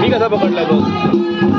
मी कसा पकडला बघ